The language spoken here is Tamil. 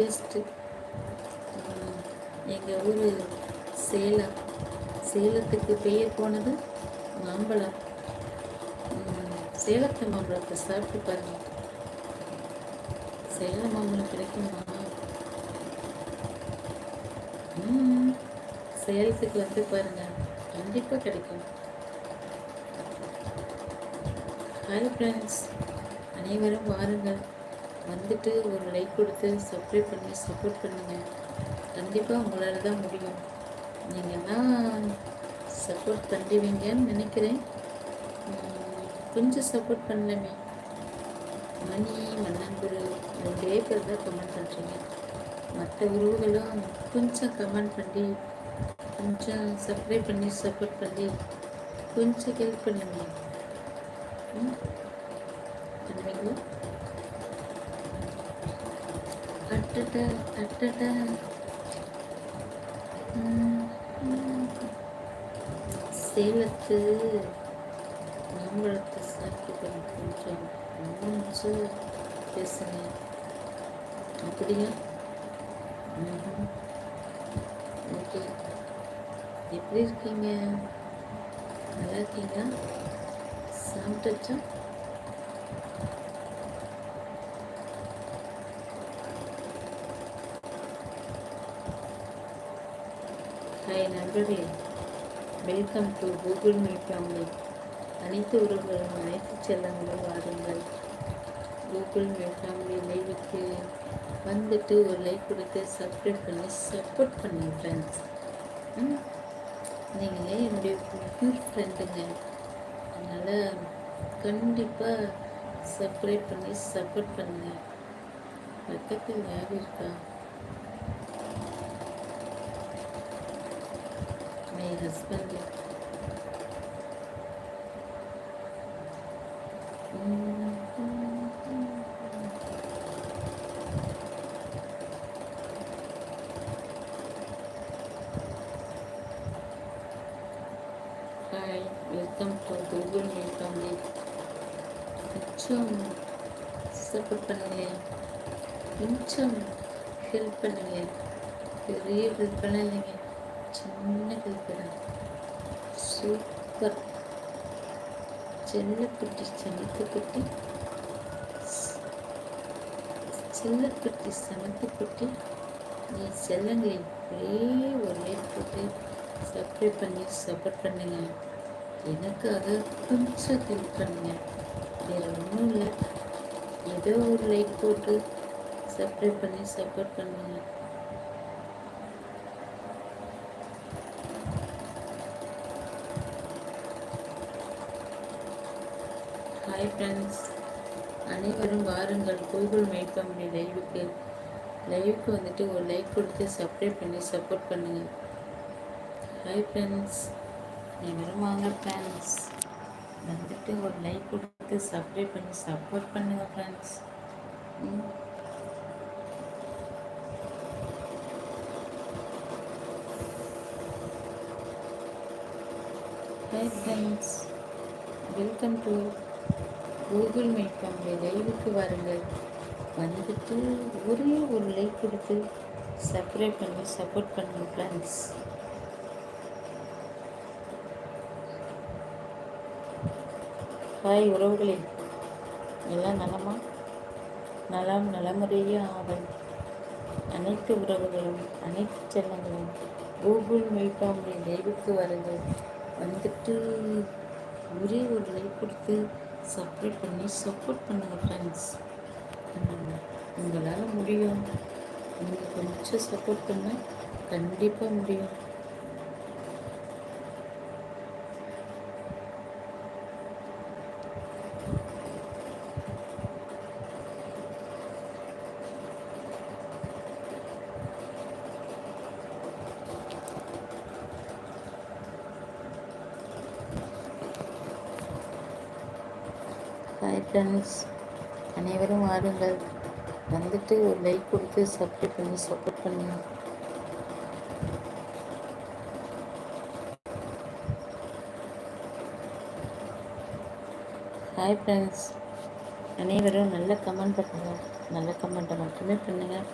பெஸ்ட்டு um, எங்கள் ஊர் சேலம். சேலத்துக்கு பெயர் போனது மாம்பழம். சேலத்து மாம்பழத்தை சாப்பிட்டு பாருங்க. சேலம் மாம்பழம் கிடைக்குமா? சேலத்துக்கு வந்து பாருங்கள் கண்டிப்பாக கிடைக்கும். ஹாய் ஃப்ரெண்ட்ஸ் அனைவரும் வாருங்கள். வந்துட்டு ஒரு லைக் கொடுத்து சப்ஸ்கிரைப் பண்ணி சப்போர்ட் பண்ணுங்கள் கண்டிப்பாக உங்களால் தான் முடியும். நீங்கள் தான் சப்போர்ட் பண்ணுவீங்கன்னு நினைக்கிறேன். கொஞ்சம் சப்போர்ட் பண்ணலமே. மணி மன்னன்புரு ரெண்டே பேர் தான் கமெண்ட் பண்ணுறீங்க மற்ற உறவுகளும் கொஞ்சம் கமெண்ட் பண்ணி கொஞ்சம் சப்ஸ்கிரைப் பண்ணி சப்போர்ட் பண்ணி கொஞ்சம் ஹெல்ப் பண்ணுங்க. பண்ணுவீங்களா? அட்டட்ட அட்டட்ட சேலத்து மாம்பழத்தை சாப்பிட்டு கொஞ்சம் கொஞ்சம் பேசுங்க அப்படியா? ஓகே. எப்படி இருக்கீங்க? நல்லா இருக்கீங்களா? சாப்பிட்டுச்சா? ஹாய் நண்பர்களே welcome to Google Meet family அனைத்து உறவுகளும் அனைத்து செல்லங்களும் வாருங்கள். கூகுள் மீட் ஃபேமிலி லைவுக்கு வந்துட்டு ஒரு லைக் கொடுத்து சப்ஸ்கிரைப் பண்ணி சப்போர்ட் பண்ணுங்க ஃப்ரெண்ட்ஸ் நீங்களே என்னுடைய பியூர் ஃப்ரெண்டுங்க அதனால் கண்டிப்பாக சப்ஸ்கிரைப் பண்ணி சப்போர்ட் பண்ணுங்கள் பக்கத்தில் யார் இருக்கா? My husband hi welcome to Google Meet family கொஞ்சம் சப்போர்ட் பண்ணுங்க கொஞ்சம் ஹெல்ப் பண்ணுங்க பெரிய ஹெல்ப் பண்ணலைங்க சின்ன ஹெல்ப் தான் சூப்பர் செல்லக்குட்டி சமைத்துக்குட்டி செல்லக்குட்டி சமைத்துக்குட்டி நீ செல்லங்களை ஒரே ஒரு லைட் போட்டு சப்ஸ்கிரைப் பண்ணி சப்போர்ட் பண்ணுங்க. எனக்காக கொஞ்சம் ஹெல்ப் பண்ணுங்க. வேறு ஒன்றும் இல்லை. ஏதோ ஒரு லைட் போட்டு சப்ஸ்கிரைப் பண்ணி சப்போர்ட் பண்ணுங்க. ஹாய் ஃப்ரெண்ட்ஸ் அனைவரும் வாருங்கள். கூகுள் மெயிட் கம்பெனி லைவுக்கு லைவுக்கு வந்துட்டு ஒரு லைக் கொடுத்து சப்ஸ்கிரைப் பண்ணி சப்போர்ட் பண்ணுங்கள் ஹாய் ஃப்ரெண்ட்ஸ் அனைவரும் வாங்க ஃப்ரெண்ட்ஸ் வந்துட்டு ஒரு லைக் கொடுத்து சப்ஸ்கிரைப் பண்ணி சப்போர்ட் பண்ணுங்கள் friends hi friends welcome to Google Meet நம்முடைய லைவுக்கு வாருங்கள். வந்துட்டு ஒரே ஒரு லைக் கொடுத்து சப்ஸ்கிரைப் பண்ணி சப்போர்ட் பண்ணுங்க ஃப்ரெண்ட்ஸ் ஹாய் உறவுகளே. எல்லாம் நலமா? நலம் நலமுறையே ஆவல். அனைத்து உறவுகளும் அனைத்து செல்லங்களும் கூகுள் மீட் நம்முடைய லைவுக்கு வருங்கள். வந்துட்டு ஒரே ஒரு லைக் கொடுத்து சப்ரேட் பண்ணி சப்போர்ட் பண்ணுங்கள் ஃப்ரெண்ட்ஸ் உங்களால் முடியும். நீங்கள் கொஞ்சம் சப்போர்ட் பண்ணால் கண்டிப்பாக முடியும். ஹாய் ஃப்ரெண்ட்ஸ் அனைவரும் வாருங்கள். வந்துட்டு ஒரு லைக் கொடுத்து சப்ஸ்கிரைப் பண்ணி சப்போர்ட் பண்ணுங்க ஹாய் ஃப்ரெண்ட்ஸ் அனைவரும் நல்ல கமெண்ட் பண்ணுங்கள் நல்ல கமெண்ட்டை மட்டுமே பண்ணுங்கள்